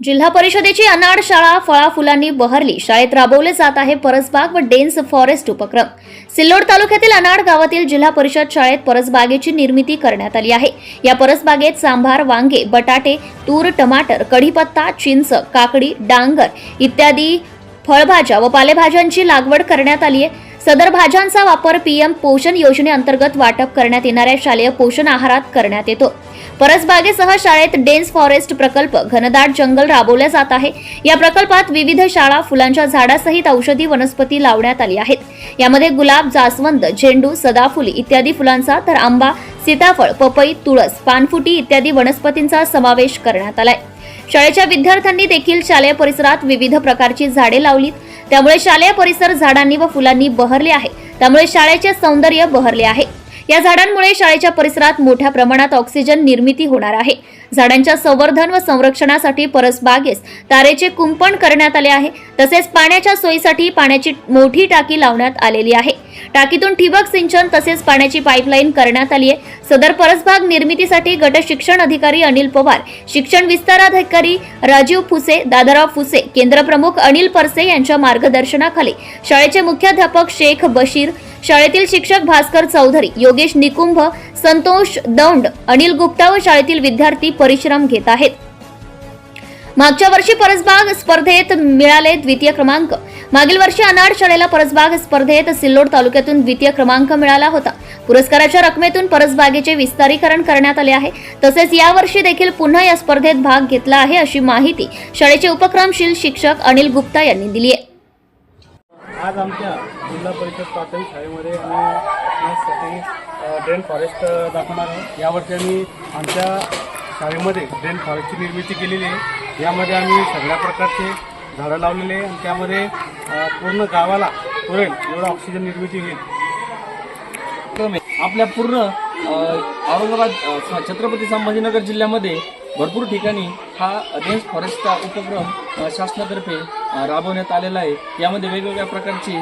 जिल्हा परिषदेची अनाड शाळा फळा फुलांनी बहरली. शाळेत राबवले जात आहे परसबाग व डेन्स फॉरेस्ट उपक्रम. सिल्लोड तालुक्यातील अनाड गावातील जिल्हा परिषद शाळेत परसबागेची निर्मिती करण्यात आली आहे. या परसबागेत सांभार वांगे बटाटे तूर टमाटर कढीपत्ता चिंच काकडी डांगर इत्यादी फळभाज्या व पालेभाज्यांची लागवड करण्यात आली आहे. सदर भाज्यांचा वापर पीएम पोषण योजनेअंतर्गत वाटप करण्यात येणाऱ्या शालेय पोषण आहारात करण्यात येतो. परसबागेसह शाळेत डेन्स फॉरेस्ट प्रकल्प घनदाट जंगल राबवले जात आहे. या प्रकल्पात विविध शाळा फुलांच्या झाडासहित औषधी वनस्पती लावण्यात आली आहेत. यामध्ये गुलाब जास्वंद झेंडू सदाफुली इत्यादी फुलांचा तर आंबा सीताफळ पपई तुळस पानफुटी इत्यादी वनस्पतींचा समावेश करण्यात आलाय. शाळेच्या विद्यार्थ्यांनी देखील शालेय परिसरात विविध प्रकारची झाडे लावलीत. त्यामुळे शालेय परिसर झाडांनी व फुलांनी बहरले आहे. त्यामुळे शाळेचे सौंदर्य बहरले आहे. या झाडांमुळे शाळेच्या परिसरात मोठ्या प्रमाणात ऑक्सिजन निर्मिती होणार आहे. झाडांच्या संवर्धन व संरक्षणासाठी परसबागेस तारेचे कुंपण करण्यात आले आहे. तसेच पाण्याच्या सोयीसाठी पाण्याची मोठी टाकी लावण्यात आलेली आहे. टाकीतून ठिबक सिंचन तसेच पाण्याची पाईपलाईन करण्यात आली आहे. सदर परसबाग निर्मितीसाठी गट शिक्षण अधिकारी अनिल पवार शिक्षण विस्ताराधिकारी राजीव फुसे दादाराव फुसे केंद्रप्रमुख अनिल परसे यांच्या मार्गदर्शनाखाली शाळेचे मुख्याध्यापक शेख बशीर शाळेतील शिक्षक भास्कर चौधरी योगेश निकुंभ संतोष दौंड अनिल गुप्ता व शाळेतील विद्यार्थी परिश्रम घेत आहेत. मागच्या वर्षी परसबाग स्पर्धेत मिळाले द्वितीय क्रमांक. मागील वर्षी अनाड शाळेला परसबाग स्पर्धेत सिल्लोड तालुक्यातून द्वितीय क्रमांक मिळाला होता. पुरस्काराच्या रकमेतून परसबागेचे विस्तारीकरण करण्यात आले आहे. तसेच यावर्षी देखील पुन्हा या स्पर्धेत भाग घेतला आहे अशी माहिती शाळेचे उपक्रमशील शिक्षक अनिल गुप्ता यांनी दिली आहे. आज आमच्या जिल्हा परिषद प्राथमिक शाळेमध्ये आम्ही यासाठी ड्रेन फॉरेस्ट दाखवणार आहोत. यावरती आम्ही आमच्या शाळेमध्ये ड्रेन फॉरेस्टची निर्मिती केलेली आहे. यामध्ये आम्ही सगळ्या प्रकारचे झाडं लावलेले आहे आणि त्यामध्ये पूर्ण गावाला पुरेल एवढा ऑक्सिजन निर्मिती होईल. आपल्या पूर्ण औरंगाबाद छत्रपती संभाजीनगर जिल्ह्यामध्ये भरपूर ठिकाणी हा डेन्स फॉरेस्टचा उपक्रम शासनातर्फे राबवण्यात आलेला आहे. यामध्ये वेगवेगळ्या प्रकारची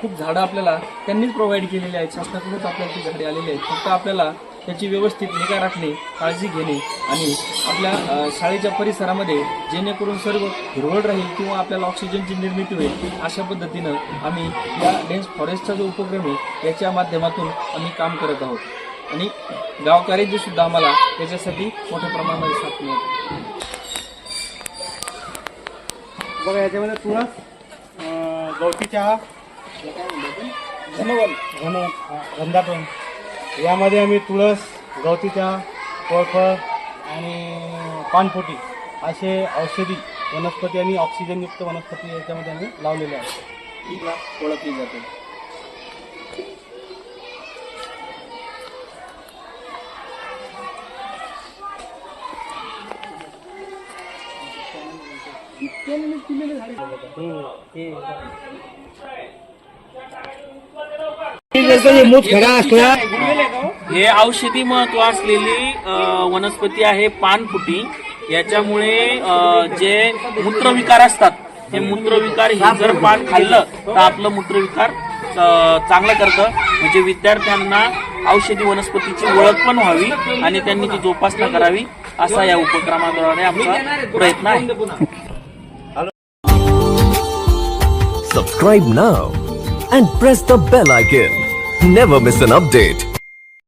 खूप झाडं आपल्याला त्यांनीच प्रोव्हाइड केलेली आहेत. शासनाकडूनच आपल्याला ती झाडे आलेली आहेत. फक्त आपल्याला त्याची व्यवस्थित निगा राखणे काळजी घेणे आणि आपल्या शाळेच्या परिसरामध्ये जेणेकरून सर्व हिरवळ राहील किंवा आपल्याला ऑक्सिजनची निर्मिती होईल अशा पद्धतीनं आम्ही या डेन्स फॉरेस्टचा जो उपक्रम आहे याच्या माध्यमातून आम्ही काम करत आहोत. आणि गावकऱ्यांची सुद्धा आम्हाला त्याच्यासाठी मोठ्या प्रमाणामध्ये साथ मिळते बघा याच्यामध्ये तुळस गवती चहा घनवन घन हा, घनदाटवन यामध्ये आम्ही तुळस गवतीच्या कोळफळ आणि पानपोटी असे औषधी वनस्पती आणि ऑक्सिजनयुक्त वनस्पती याच्यामध्ये आम्ही लावलेले आहेत. ओळखली जाते. मूत खरा असला हे औषधी महत्त्व असलेली वनस्पती आहे पानफुटी याच्यामुळे जे मूत्रविकार असतात हे मूत्रविकार हे जर पान खाल्लं तर आपलं मूत्रविकार चांगलं करतं म्हणजे विद्यार्थ्यांना औषधी वनस्पतीची ओळख पण व्हावी आणि त्यांनी ती जोपासना करावी असा या उपक्रमाद्वारे आमचा प्रयत्न आहे Subscribe now and press the bell icon. Never miss an update.